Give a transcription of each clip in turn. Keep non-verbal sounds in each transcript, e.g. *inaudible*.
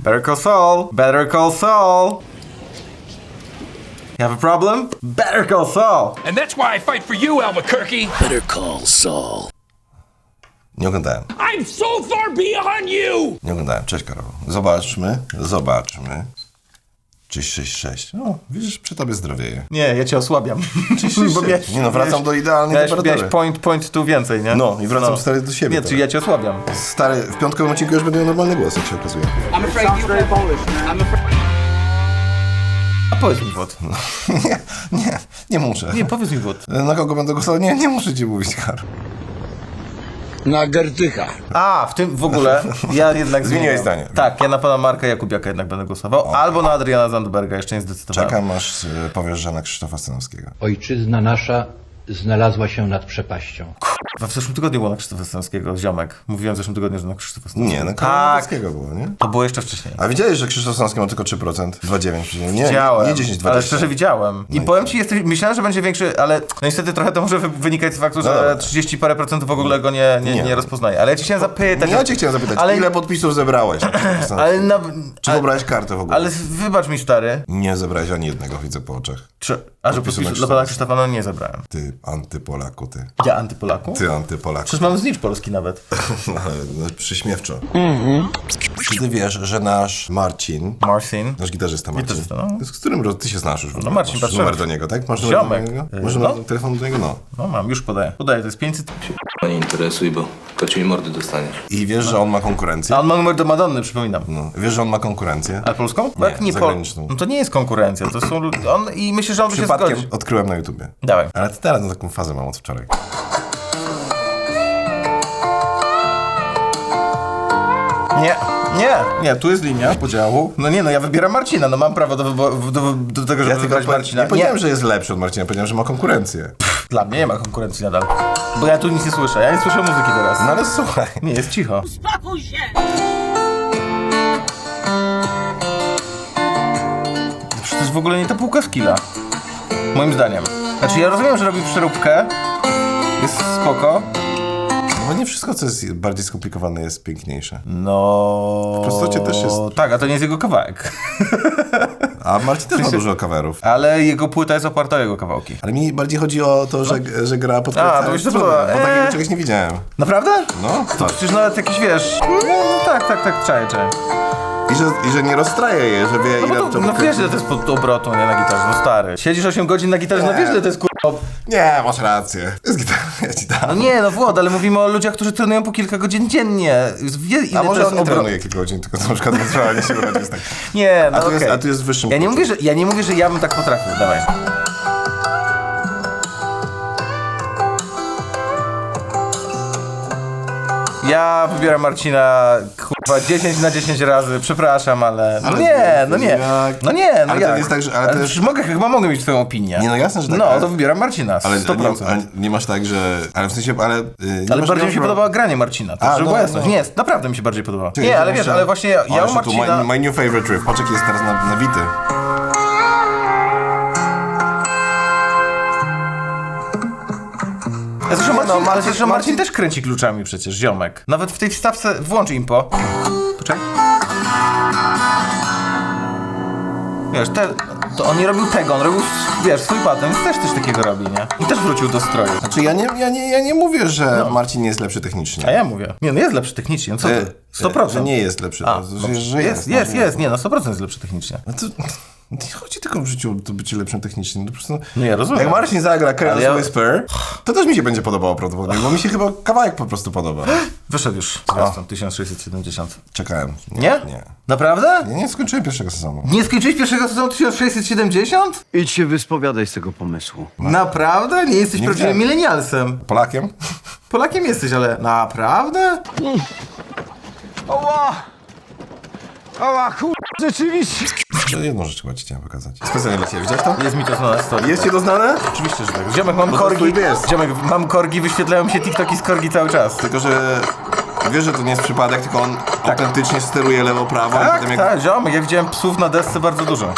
Better call Saul. Better call Saul. You have a problem? Better call Saul. And that's why I fight for you, Albuquerque. Better call Saul. Nie oglądałem. I'm so far beyond you. Nie oglądałem. Cześć Karol. Zobaczmy. Zobaczmy. 666. No, widzisz, przy tobie zdrowieje. Nie, ja cię osłabiam. *laughs* Bo miałeś- Nie no, wracam do idealnej Miałeś, temperatury. miałeś point, point tu więcej, nie? No, i wracam stary do siebie Nie, czyli ja cię osłabiam. Stary, w piątkowym odcinku już będę miał normalny głos, jak się okazuje. I'm afraid you very Polish. I'm afraid. A powiedz mi wod. *laughs* nie, nie, nie muszę. Nie, powiedz mi wod. Na kogo będę głosował? Nie, nie muszę ci mówić, Karol. Na Gerdycha. A, w tym w ogóle ja jednak Zmieniłeś zmieniam. zdanie. Tak, ja na pana Marka Jakubiaka jednak będę głosował, albo na Adriana Zandberga, jeszcze nie zdecydowałem. Czekam, aż y, powiesz, że na Krzysztofa Stanowskiego. Ojczyzna nasza znalazła się nad przepaścią. W zeszłym tygodniu było na Krzysztofa Stanowskiego, ziomek. Mówiłem w zeszłym tygodniu, że na Krzysztofa Stanowskiego. Nie, na Tak, było, nie? to było jeszcze wcześniej. A widziałeś, że Krzysztof Stanowski ma tylko 3%? 2,9 przecież. Nie, Widziałem, nie 10, 20. ale szczerze widziałem. I No i powiem ci, jesteś, myślałem, że będzie większy, ale no niestety trochę to może wy- wynikać z faktu, No że dobra. 30 parę procent w ogóle go nie, nie, nie. Nie. rozpoznaje. Ale ja ci chciałem zapytać. Ja cię chciałem zapytać, ale, ile podpisów zebrałeś? *clears throat* ale, na, Czy pobrałeś kartę w ogóle? ale wybacz mi stary. Nie zebrałeś ani jednego, widzę po oczach. Czy, a że Podpisu dla pana. Krzysztofa no nie zebrałem. Ty antypolaku, ty. Ja antypolaku? Ty antypolaku. Przecież mam znicz polski nawet. *laughs* No, Przyśmiewczo. Czy ty wiesz, że nasz Marcin, Marcin. nasz gitarzysta Marcin, Gitarzysta, no. z którym roz- ty się znasz już w ogóle? Marcin, Masz numer do niego, tak? Masz numer Ziomek. do niego? Masz no. numer telefon do niego? No. No mam, już podaję. Podaję, to jest 500. Nie interesuj, bo kociej mordy dostaniesz. I wiesz, że on ma konkurencję? A on ma numer do Madonny, przypominam. No. Wiesz, że on ma konkurencję? A polską? Nie, jak nie pol... zagraniczną. No to nie jest konkurencja, to są ludzie. On i myślę, że on by się zgodził. odkryłem na YouTubie. Dawaj. Ale teraz na taką fazę mam od wczoraj. Nie, nie, nie, tu jest linia podziału. No nie, no ja wybieram Marcina, no mam prawo do, wybo- do, do tego, żeby Ja tylko wybrać powie- Marcina. nie powiedziałem, że jest lepszy od Marcina, powiedziałem, że ma konkurencję. Dla mnie nie ma konkurencji nadal. Bo ja tu nic nie słyszę, ja nie słyszę muzyki teraz. No ale słuchaj. Nie, jest cicho. Spokój się! Przecież to jest w ogóle nie ta półka skilla. Moim zdaniem. Znaczy ja rozumiem, że robi przeróbkę. Jest spoko. No bo nie wszystko, co jest bardziej skomplikowane, jest piękniejsze. No. W prostocie też jest. Tak, a to nie jest jego kawałek. A Marcin też ma dużo coverów. Ale jego płyta jest oparta o jego kawałki. Ale mi bardziej chodzi o to, że, że gra pod A, to mi się podoba. Bo takiego Eee. czegoś nie widziałem. Naprawdę? No, tak. Przecież nawet jakieś wiesz. No, no tak, tak, tak, czaję, czaję. I że, I że nie rozstraje je, że wie No, ile bo to, no wiesz, że to jest pod obrotą, nie na gitarze, no stary. Siedzisz 8 godzin na gitarze, no wiesz, że to jest kurwa. Nie, masz rację. To jest gitara, ja ci dam. No nie, no Włod, ale mówimy o ludziach, którzy trenują po kilka godzin dziennie. Wie, ile A może on nie obro- trenuje kilka godzin, tylko na przykład *laughs* wytrwanie się urodzi jest tak. Nie, no A tu, jest, a tu jest wyższym Ja nie, mówię, że, ja nie mówię, że ja bym tak potrafił, dawaj. Ja wybieram Marcina kurwa 10 na 10 razy, przepraszam, ale... No Ale nie, no nie. jak- No nie, no Ale to jak? jest tak, że- ale to jest- przecież mogę, chyba mogę mieć twoją opinię. Nie, no jasne, że tak, No, ale- to wybieram Marcina, 100%. Ale nie, ale nie masz tak, że... Ale w sensie, ale... Yy, Ale bardziej mi się masz- podoba granie Marcina, to A, żeby no, no. Nie, naprawdę mi się bardziej podoba. Czekaj, Nie, to ale wiesz, ale właśnie ja, ja u Marcina... My, my new favorite riff. Jaki jest teraz na- nabity. Ja zresztą Marcin, no, Marcin- ale zresztą Marcin Marcin- też kręci kluczami przecież, ziomek. Nawet w tej wstawce, włącz impo. Poczekaj. Wiesz, te, to on nie robił tego, on robił, wiesz, swój patent, też coś takiego robi, nie? I też wrócił do stroju. Znaczy, ja nie, ja nie, ja nie mówię, że Marcin nie jest lepszy technicznie. A ja mówię, nie no jest lepszy technicznie, no co E, ty? 100%. Że nie jest lepszy. A, że, dobrze. że jest, no, jest, że jest, nie no 100% jest lepszy technicznie. No to, nie chodzi tylko w życiu o to bycie lepszym technicznie. To po prostu, No ja rozumiem. Jak Marcin zagra Careless ja- Whisper, to też mi się będzie podobało prawdopodobnie, bo mi się chyba kawałek po prostu podoba. *gasps* Wyszedł już zwiastun 1670. Czekałem. Nie? Nie. Naprawdę? Ja nie skończyłem pierwszego sezonu. Nie skończyłeś pierwszego sezonu 1670? Idź się wyspowiadaj z tego pomysłu. Naprawdę? Nie jesteś Nie prawdziwym widziałem. milenialsem. Polakiem? Polakiem jesteś, ale naprawdę? To jedną rzecz chyba ci chciałem pokazać. Specjalnie dla ciebie. Widziałeś to? Jest mi to znane story. Jest ci to znane? Oczywiście, że tak. Ziomek, mam No to korgi. twój jest. Ziomek, mam korgi, wyświetlają mi się TikToki z korgi cały czas. Tylko, że wiesz, że to nie jest przypadek, tylko on autentycznie steruje lewo-prawo i Tak, potem jak... tak, ziomek, ja widziałem psów na desce bardzo dużo.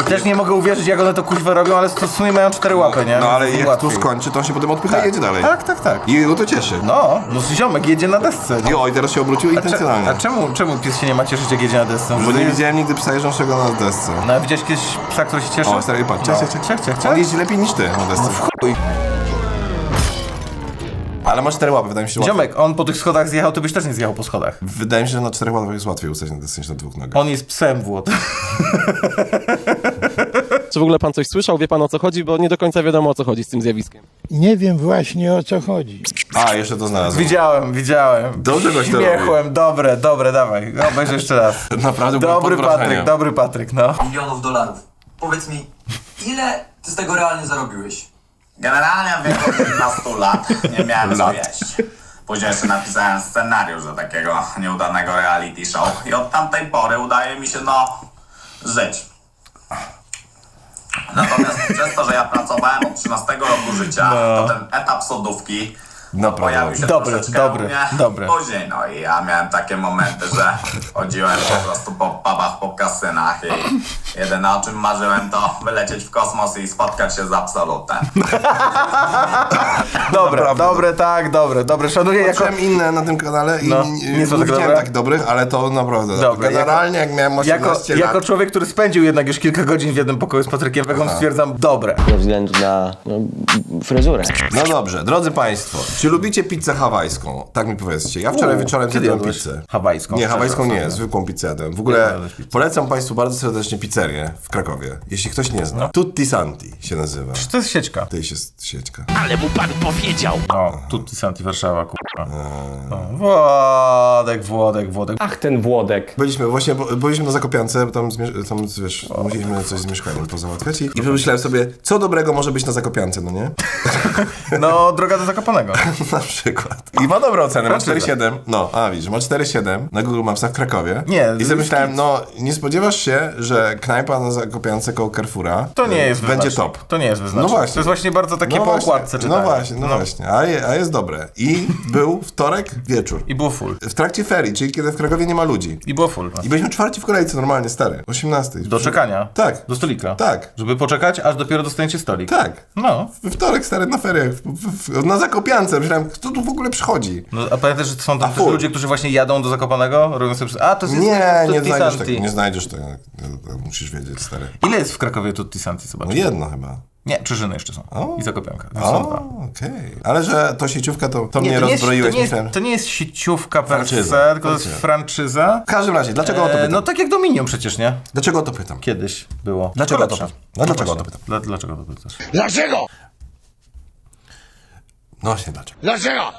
I też nie mogę uwierzyć, jak one to kuźwa robią, ale to w sumie mają cztery łapy, nie? No ale Więc jak łatwiej. tu skończy, to on się potem odpycha i jedzie dalej. Tak, tak, tak. I go to cieszy. No, no ziomek jedzie na desce. I oj, teraz się obrócił intencjonalnie. a czemu, czemu pies się nie ma cieszyć, jak jedzie na desce? Bo nie widziałem nigdy psa jeżdżącego na desce. No, a widziałeś kiedyś psa, który się cieszy? O, stary, patrz, cześć, cześć, cześć. Cześć, cześć, On jeździ lepiej niż ty na desce. chuj. Ale ma cztery łapy, wydaje mi się, że łatwiej. Ziomek, on po tych schodach zjechał, ty byś też nie zjechał po schodach. Wydaje mi się, że na czterech łapach jest łatwiej ustać na desce niż na dwóch nogach. On jest psem, Włod. *laughs* Czy w ogóle pan coś słyszał? Wie pan o co chodzi? Bo nie do końca wiadomo o co chodzi z tym zjawiskiem. Nie wiem właśnie o co chodzi. A, jeszcze to znalazłem. Widziałem, widziałem. Dobrze goś to Śmiechłem, dobre, dobre, dawaj. Obejrz jeszcze raz. *laughs* Naprawdę byłem Dobry pod wrażeniem. Patryk, dobry Patryk, no. milionów dolarów. Powiedz mi, ile ty z tego realnie zarobiłeś? Generalnie w wieku 15 lat nie miałem co jeść. Później jeszcze napisałem scenariusz do takiego nieudanego reality show i od tamtej pory udaje mi się, no, żyć. Natomiast przez to, że ja pracowałem od 13 roku życia, to ten etap sodówki Naprawdę. pojawił się Dobry, troszeczkę dobry, u mnie dobry. później. No i ja miałem takie momenty, że chodziłem po prostu po pubach, po kasynach i jedyne o czym marzyłem to wylecieć w kosmos i spotkać się z absolutem. *laughs* Dobre, Naprawdę. dobre, tak, dobre, dobre. Szanuję jako... Patrzyłem inne na tym kanale i No, nie, nie są tak widziałem dobre? tak dobrych, ale to naprawdę. Dobre, Generalnie jak miałem 18 Jako, lat. jako człowiek, który spędził jednak już kilka godzin w jednym pokoju z Patrykiem Wegą, stwierdzam, dobre. Ze względu na no, fryzurę. No dobrze, drodzy Państwo, czy lubicie pizzę hawajską? Tak mi powiedzcie. Ja wczoraj U, wieczorem kiedy zjadłem jadłeś pizzę. hawajską? Nie, hawajską nie, zwykłą pizzę jadłem. W ogóle jadłeś pizzę? polecam Państwu bardzo serdecznie pizzerię w Krakowie. Jeśli ktoś nie zna. Tutti Santi się nazywa. To jest sieczka. To jest sieczka. O, Tutti Santi Warszawa, kurwa. No, Włodek, Włodek, Włodek. Ach, ten Włodek. Byliśmy właśnie, bo- byliśmy na Zakopiance, bo tam, tam wiesz, musieliśmy coś z mieszkaniem pozałatwiać i, i pomyślałem sobie, co dobrego może być na Zakopiance, no nie? *laughs* No, droga do Zakopanego. *laughs* *laughs* na przykład. I ma dobre oceny, ma Franczyza. 4,7. No, a widzisz, ma 4,7 na Google Mapsach w Krakowie. Nie, I sobie myślałem, no, nie spodziewasz się, że knajpa na Zakopiance koło Carrefoura To nie jest będzie top. To nie jest wyznacznik. No właśnie. To jest właśnie bardzo takie no po okładce No czytane. właśnie, no, właśnie, a, je, a jest dobre. I *laughs* był wtorek wieczór. I było full. W trakcie ferii, czyli kiedy w Krakowie nie ma ludzi. I było full. I byliśmy czwarci w kolejce normalnie, stary. 18. Do czekania. Tak. Do stolika. Tak. Żeby poczekać, aż dopiero dostaniecie stolik. Tak. No. We wtorek, stary, na feriach. W, w, w, na Zakopiance. Myślałem, kto tu w ogóle przychodzi? no. A pamiętasz, że są tam ludzie, którzy właśnie jadą do Zakopanego? Robią sobie... A, to jest... Nie, Tutti nie znajdziesz tego, nie znajdziesz tego. To Musisz wiedzieć, stary. Ile jest w Krakowie Tutti Santi? Zobacz. No jedno chyba. Nie, Czyżyny jeszcze są. O. I Zakopianka. O, okej. Ale że to sieciówka, to, to mnie to nie, jest, to, rozbroiłeś, nie jest, to nie jest sieciówka per Franczyza. se, tylko to jest Franczyza. W każdym razie, dlaczego o to E, pytam? no tak jak Dominion przecież, nie? Dlaczego o to pytam? Kiedyś było. Dlaczego Tylko to pytam? No dlaczego właśnie. to pytam? Dla, dlaczego to pytasz? Dlaczego? No właśnie, dlaczego? Dlaczego?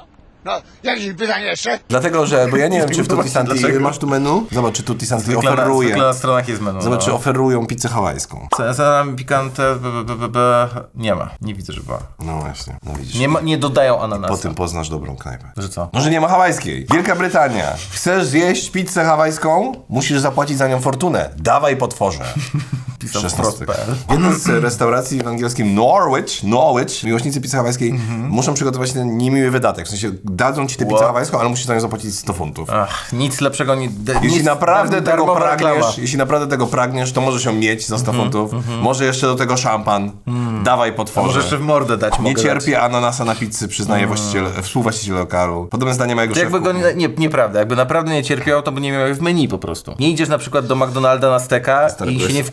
No, jakieś pytanie jeszcze? Dlatego, że, bo ja nie wiem, czy w Tutti Właśnie, Santi dlaczego? masz tu menu? Zobacz, czy Tutti Santi Zwykle na, oferuje. zwykle na stronach jest menu. Zobacz, czy no. oferują pizzę hawajską. Salami pikante, b, b, b, b, b, nie ma. Nie widzę, że była. No właśnie, no widzisz. Nie, ma, nie dodają ananasa. Po tym poznasz dobrą knajpę. Że co? No, że nie ma hawajskiej. Wielka Brytania. Chcesz zjeść pizzę hawajską? Musisz zapłacić za nią fortunę. Dawaj potworze. *laughs* Pisał 16. wprost.pl. W jednej z restauracji w angielskim Norwich, Norwich, miłośnicy pizzy hawajskiej Mhm. muszą przygotować ten niemiły wydatek. W sensie dadzą ci tę pizzę hawajską, ale musisz za nią zapłacić 100 funtów. Ach, nic lepszego nie... Jeśli nic, naprawdę tego pragniesz, reklama. jeśli naprawdę tego pragniesz, to możesz ją mieć za 100 funtów. Może jeszcze do tego szampan. Dawaj potworze. Może jeszcze w mordę dać Nie cierpię ananasa na pizzy, przyznaje właściciel, współwłaściciel lokalu. Podobne zdanie mojego jakby go nie, nie, nieprawda, jakby naprawdę nie cierpiał, to by nie miał w menu po prostu. Nie idziesz na przykład do McDonalda na steka i się nie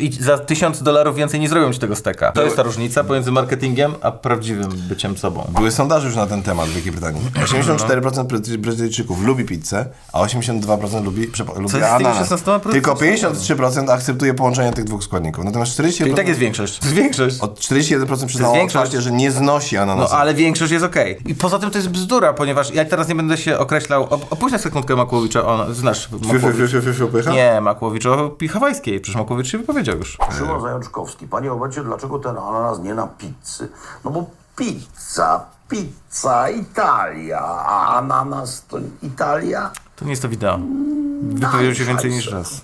i za tysiąc dolarów więcej nie zrobią ci tego steka. To jest ta różnica pomiędzy marketingiem a prawdziwym byciem sobą. Były sondaże już na ten temat w Wielkiej Brytanii. 84% Bryty- Brytyjczyków lubi pizzę, a 82% lubi, lubi z tymi ananas. 16%? Tylko 53% akceptuje połączenie tych dwóch składników. Natomiast 41%, I tak jest większość. To jest większość. od 41% przyznało większość. otwarcie, że nie znosi No ale większość jest okej. I poza tym to jest bzdura, ponieważ ja teraz nie będę się określał. Op- Opuść na sekundkę Makłowicza, on, znasz Fiu, fiu, fiu, Makłowicz. fiu, fiu, fiu, pycha? Nie, Makłowicz o pi- hawajskiej, przecież Makłowicz się wypowiedział już. Szymon Zajączkowski, panie Obercie, dlaczego ten ananas nie na pizzy? No bo pizza, pizza, Italia, a ananas to Italia? To nie jest to wideo. Wypowiedział się więcej niż raz.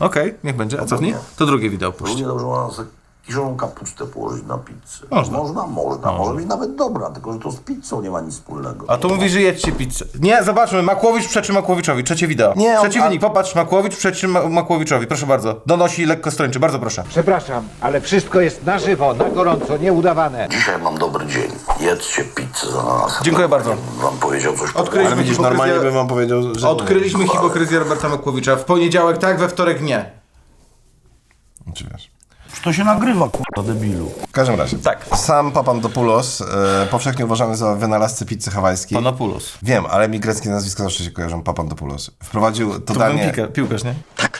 Okej, niech będzie. A cofnij? To drugie wideo puść. Równie dobrze można sobie kiszoną kapustę położyć na pizzę. Można. Można, można. Może być nawet dobra, tylko że to z pizzą nie ma nic wspólnego. A tu mówi, że jedźcie pizzę. Nie, zobaczmy, Makłowicz przeczy Makłowiczowi, trzecie wideo. Nie, on- wynik, popatrz, Makłowicz przeczy Ma- Makłowiczowi, proszę bardzo. Donosi lekko stręczy, bardzo proszę. Przepraszam, ale wszystko jest na żywo, na gorąco, nieudawane. Dzisiaj mam dobry dzień. Jedzcie pizzę z ananasem. Dziękuję bardzo. Wam powiedział coś Odkryliśmy Ale widzisz, hipokryzję- normalnie bym wam powiedział, że... Odkryliśmy hipokryzję Roberta Makłowicza. W poniedziałek tak, we wtorek nie. Czy wiesz? To się nagrywa, kurwa, debilu. W każdym razie. Tak. Sam Papandopoulos, e, powszechnie uważany za wynalazcę pizzy hawajskiej. Panopoulos. Wiem, ale mi greckie nazwiska zawsze się kojarzą Papandopoulos. Wprowadził to To danie... piłkę, piłkarz, nie?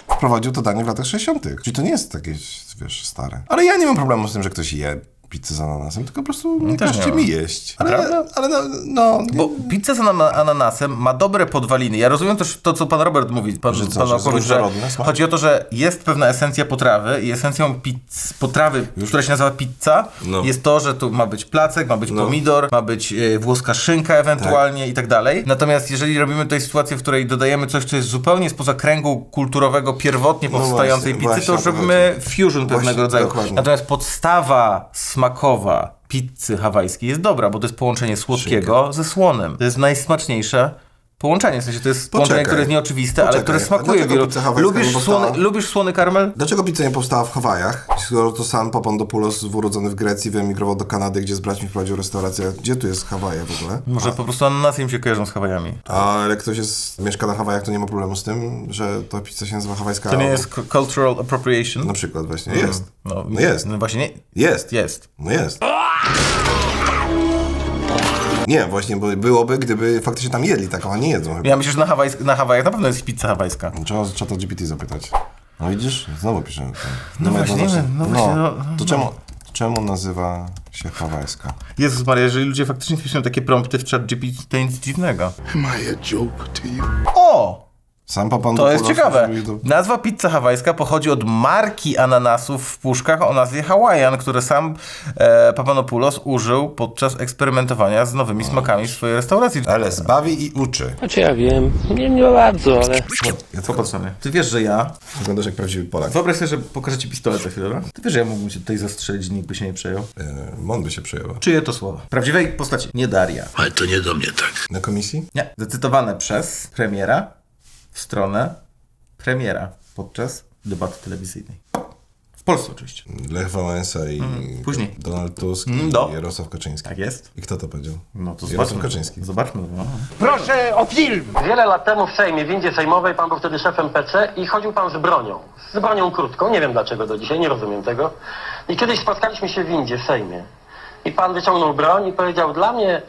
Wprowadził to danie w latach 60. Czyli to nie jest takie, wiesz, stare. Ale ja nie mam problemu z tym, że ktoś je pizzę z ananasem, tylko po prostu nie też każcie nie mi jeść. Ale, Prawda? ale no, no Bo pizza z anana- ananasem ma dobre podwaliny. Ja rozumiem też to, co pan Robert mówi, pan, Że co, pan że że chodzi o to, że jest pewna esencja potrawy i esencją pizz, potrawy, która się nazywa pizza, No. jest to, że tu ma być placek, ma być No. pomidor, ma być e, włoska szynka ewentualnie i tak dalej. Natomiast jeżeli robimy tutaj sytuację, w której dodajemy coś, co jest zupełnie spoza kręgu kulturowego, pierwotnie No powstającej właśnie, pizzy, to właśnie już to robimy chodzi. fusion pewnego Właśnie, rodzaju. dokładnie. Natomiast podstawa smakowa pizzy hawajskiej jest dobra, bo to jest połączenie słodkiego ze słonym. To jest najsmaczniejsze połączenie. W sensie to jest połączenie, które jest nieoczywiste, ale Poczekaj. które A smakuje wielu. Lubisz powstała? słony, lubisz słony karmel? Dlaczego pizza nie powstała w Hawajach? Skoro to sam Papandopoulos, urodzony w Grecji, wyemigrował do Kanady, gdzie z braćmi wprowadził restaurację. Gdzie tu jest Hawaje w ogóle? Może po prostu ananasy im się kojarzą z Hawajami. A ale ktoś jest, mieszka na Hawajach, to nie ma problemu z tym, że ta pizza się nazywa hawajska. To nie jest cu- cultural appropriation? Na przykład właśnie. Jest. No, No jest. No właśnie nie. Jest. Jest. No jest. Nie, właśnie, bo byłoby, gdyby faktycznie tam jedli taką, a nie jedzą chyba. Ja myślę, że na, Hawajsk- na Hawajach na pewno jest pizza hawajska. Trzeba czata GPT zapytać. No widzisz? Znowu piszę. No właśnie, nie wiem, no właśnie, no- To czemu, czemu nazywa się hawajska? Jezus Maria, jeżeli ludzie faktycznie piszą takie prompty w chat GPT, to nic dziwnego. O! Sam Papandopoulos... To jest ciekawe. do- Nazwa pizza hawajska pochodzi od marki ananasów w puszkach o nazwie Hawaiian, które sam e, Papanopoulos użył podczas eksperymentowania z nowymi smakami w swojej restauracji. Ale zbawi i uczy. Znaczy ja wiem, nie, nie bardzo, ale... Ja to Popatrz sobie. Ty wiesz, że ja... Wyglądasz jak prawdziwy Polak. Wyobraź sobie, że pokażę ci pistolet za chwilę, dobra? Ty wiesz, że ja mógłbym cię tutaj zastrzelić i nikt by się nie przejął. E, Mon by się przejęła. Czyje to słowa? Prawdziwej postaci. Nie Daria. Ale to nie do mnie tak. Na komisji? Nie. Zacytowane przez premiera w stronę premiera podczas debaty telewizyjnej. W Polsce oczywiście. Lech Wałęsa i później. Donald Tusk Mm, i do. Jarosław Kaczyński. Tak jest. I kto to powiedział? No to Jarosław zobaczmy. Kaczyński. Zobaczmy. No. Proszę o film! Wiele lat temu w Sejmie, w windzie sejmowej, pan był wtedy szefem PC i chodził pan z bronią. Z bronią krótką, nie wiem dlaczego do dzisiaj, nie rozumiem tego. I kiedyś spotkaliśmy się w windzie w Sejmie. I pan wyciągnął broń i powiedział, dla mnie,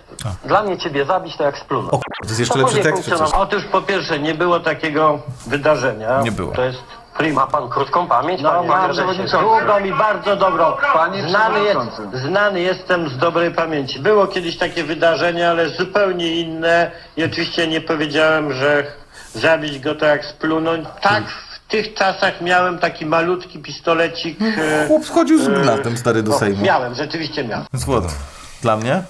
dla mnie ciebie zabić to jak splunąć. O, to jest jeszcze To lepszy tekst. Otóż po pierwsze, nie było takiego wydarzenia. Nie było. To jest prima. Ma pan krótką pamięć? No, mam długą i bardzo dobrą. Znany, jest, znany jestem z dobrej pamięci. Było kiedyś takie wydarzenie, ale zupełnie inne. I oczywiście nie powiedziałem, że zabić go to jak splunąć. Tak, w tych czasach miałem taki malutki pistolecik. e, Chłop schodził z gnatem stary do no, Sejmu. Miałem, rzeczywiście miałem. Złot. Dla mnie?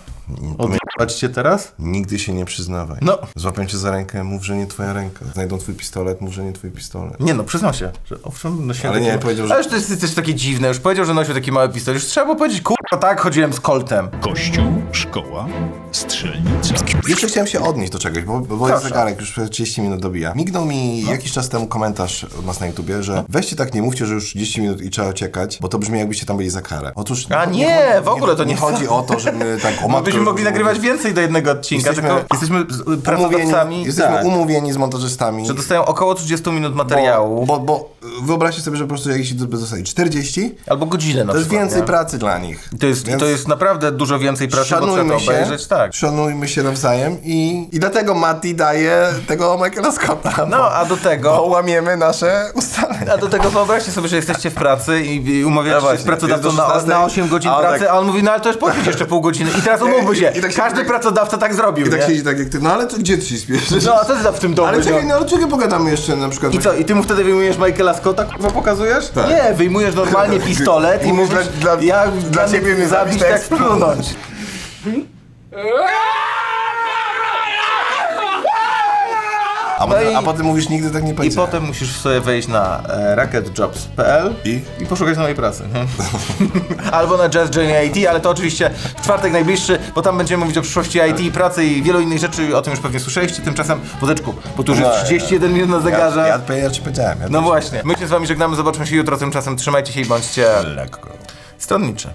Odjebać cię teraz? Nigdy się nie przyznawaj. No. Złapią cię za rękę, mów, że nie twoja ręka. Znajdą twój pistolet, mów, że nie twój pistolet. Nie no, przyznam się, że owszem nosiłem Ale nie, powiedział, że- Ale już to jest też takie dziwne, już powiedział, że nosił taki mały pistolet, już trzeba było powiedzieć, kurwa tak, chodziłem z koltem. Kościół, szkoła, strzelnica. Jeszcze chciałem się odnieść do czegoś, bo, bo Proszę. zegarek już przez 30 minut dobija. Mignął mi jakiś czas temu komentarz od nas na YouTubie, że weźcie tak nie mówcie, że już 30 minut i trzeba uciekać, bo to brzmi jakbyście tam byli za karę. Otóż A nie, w ogóle to nie- nie chodzi o to, że my *laughs* tak o No, matko, byśmy mogli nagrywać więcej do jednego odcinka, Jesteśmy tylko jesteśmy z- umówieni, jesteśmy tak, umówieni z montażystami. że dostają około 30 minut materiału, Bo, bo, bo wyobraźcie sobie, że po prostu jakiś dostali 40, albo godzinę na to jest przykład, więcej nie? pracy dla nich. To jest, Więc to jest naprawdę dużo więcej pracy, bo trzeba Szanujmy to się, obejrzeć, tak. szanujmy się nawzajem i, i dlatego Mati daje tego Michaela Scotta. No, a do Bo tego... łamiemy nasze ustalenia. A do tego wyobraźcie sobie, że jesteście w pracy i, i umawiacie No się z pracodawcą jest na, 16, na 8 godzin a pracy, tak- a on mówi, no ale to już poświęć jeszcze pół godziny. I teraz *laughs* umówmy się, I tak się- każdy pracodawca tak zrobił, I tak nie? siedzi tak jak ty, no ale to gdzie ty się śpieszysz? No, a co ty w tym domu? ale no? czekaj, no ale czekaj, pogadamy jeszcze na przykład. I co, i ty mu wtedy wyjmujesz Michaela Scotta, kurwa, pokazujesz? Tak. Nie, wyjmujesz normalnie *laughs* pistolet i Mówisz, dla- dla- ja dla ja ciebie mnie zabić tak tak splunąć. A, No potem, i- a potem mówisz, nigdy tak nie I powiedziałem. potem musisz sobie wejść na e, racketjobs.pl I? i poszukać nowej pracy. *laughs* Albo na Jazz Journey IT, ale to oczywiście w czwartek najbliższy, bo tam będziemy mówić o przyszłości IT, pracy i wielu innych rzeczy, o tym już pewnie słyszeliście. Tymczasem, wódeczku, bo tu już jest 31 minut na zegarze. Ja, ja, ja ci powiedziałem. Ja No właśnie. My się z wami żegnamy, zobaczymy się jutro, tymczasem trzymajcie się i bądźcie Lekko. stronnicze.